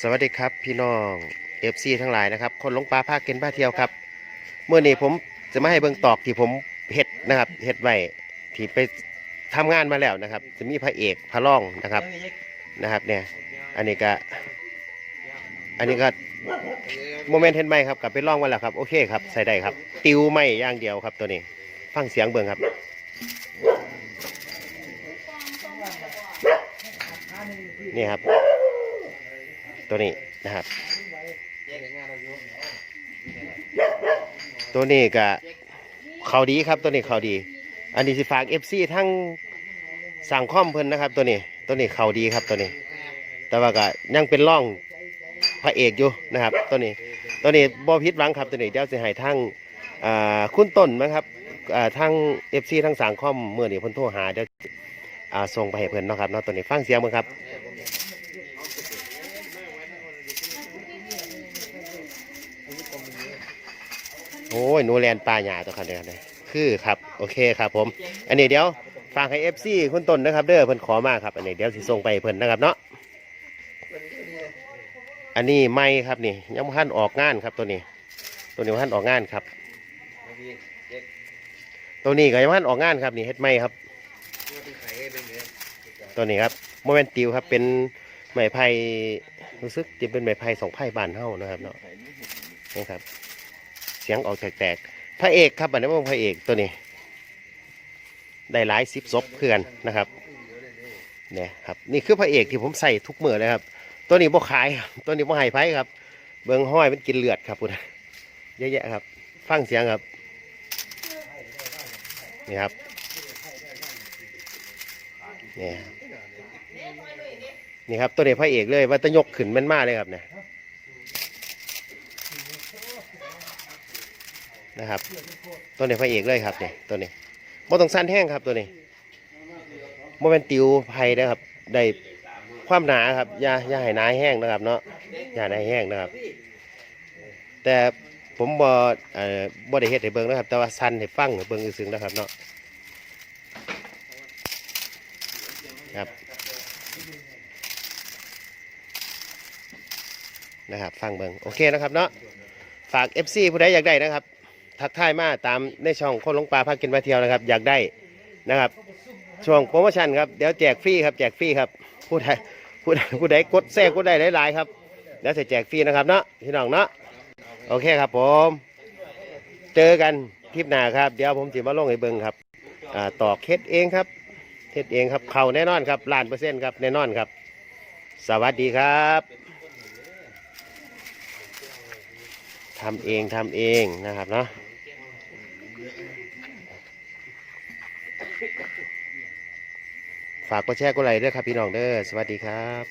สวัสดีครับพี่น้องเอฟซีทั้งหลายนะครับ คนหลงปลาภาคเก็นผ้าเที่ยวครับ เมื่อนี้ผมจะมาให้เบิ่งตอกที่ผมเฮ็ดนะครับเฮ็ดไว้ที่ไปทำงานมาแล้วนะครับ จะมีพระเอกพระร่องนะครับนะครับเนี่ย อันนี้ก็ อันนี้ก็โมเมนต์เห็นไหมครับกลับไปร่องมาแล้วครับ โอเคครับใส่ได้ครับ ติวไม่ย่างเดียวครับตัวนี้ ฟังเสียงเบิ่งครับนี่ครับ ตัวนี้นะครับ ตัวนี้ก็เขาดีครับตัวนี้เขาดี อันนี้สิฝากเอฟซีทั้งสั่งคอมเพิ่นนะครับ ตัวนี้ตัวนี้เขาดีครับตัวนี้ แต่ว่าก็ยังเป็นร่องพระเอกอยู่นะครับ ตัวนี้ตัวนี้บอพิษหวังครับตัวนี้เดี๋ยวสิให้ทั้งอ่าคุณต้นนะครับอ่าทั้งเอฟซีทั้งสั่งคอมเมื่อนี้เพิ่นโทรหาเดี๋ยวอ่าส่งไปให้เพิ่นเนาะครับเนาะตัวนี้ฟังเสียงมั้งครับ โอ้ยหนูแลนปลาหยาตัวคันเดียวเลยคือครับโอเคครับผม อันนี้เดี๋ยวฝากให้เอฟซีคุณต้นนะครับเด้อเพิ่นขอมาครับ อันนี้เดี๋ยวสิส่งไปเพิ่นนะครับเนาะอันนี้ไม่ครับนี่ยังพันออกงานครับตัวนี้ ตัวนี้พันออกงานครับ ตัวนี้ก็ยังพันออกงานครับนี่เฮ็ดไม้ครับ ตัวนี้ครับโมเมนติวครับเป็นไม้ไผ่รู้สึกจะเป็นไม้ไผ่สองไผ่บานเฮานะครับเนาะนี่ครับ เสียงออกแตกๆพระเอกครับอันนี้เป็นพระเอกตัวนี้ ได้หลายสิบศพเพื่อนนะครับเนี่ยครับนี่คือพระเอกที่ผมใส่ทุกมือเลยครับ ตัวนี้บ่ขายครับตัวนี้บ่ให้ไผครับ เบิ่งห้อยมันกินเลือดครับพุทธเยอะแยะครับ ฟังเสียงครับนี่ครับนี่นี่ครับตัวนี้พระเอกเลยว่าตะยกขึ้นแมันมาเลยครับเนี่ย นะครับ ตัวนี้พระเอกเลยครับเนี่ยตัวนี้โมต้องสั้นแห้งครับตัวนี้โมเป็นติวไผ่นะครับ ได้ความหนาครับอย่าอย่าให้หนาแห้งนะครับ เนาะอย่าหนาแห้งนะครับ แต่ผมบอเอ่อบ่ได้เฮ็ดให้เบิ่งนะครับ แต่ว่าสั้นให้ฟังให้เบิ่งซึ้งๆนะครับเนาะครับนะครับ ฟังเบิ่งโอเคนะครับเนาะฝาก FC ผู้ใดอยากได้นะครับ ทักทายมาตามในช่องคนหลงปลาพากินมาเที่ยวนะครับ อยากได้นะครับ ช่วงโปรโมชั่นครับเดี๋ยวแจกฟรีครับแจกฟรีครับผู้ใดผู้ใดผู้ใดกดแทรกกดได้หลายๆครับเดี๋ยวจะแจกฟรีนะครับเนาะพี่น้องเนาะโอเคครับผม เจอกันคลิปหน้าครับ เดี๋ยวผมจะมาลงให้เบิงครับอ่าตอกเฮ็ดเองครับเฮ็ดเองครับเข่าแน่นอนครับล้านเปอร์เซ็นต์ครับแน่นอนครับ สวัสดีครับทำเองทำเองนะครับเนาะ ฝากกดแชร์กดไลค์ด้วยครับพี่น้องเด้อสวัสดีครับ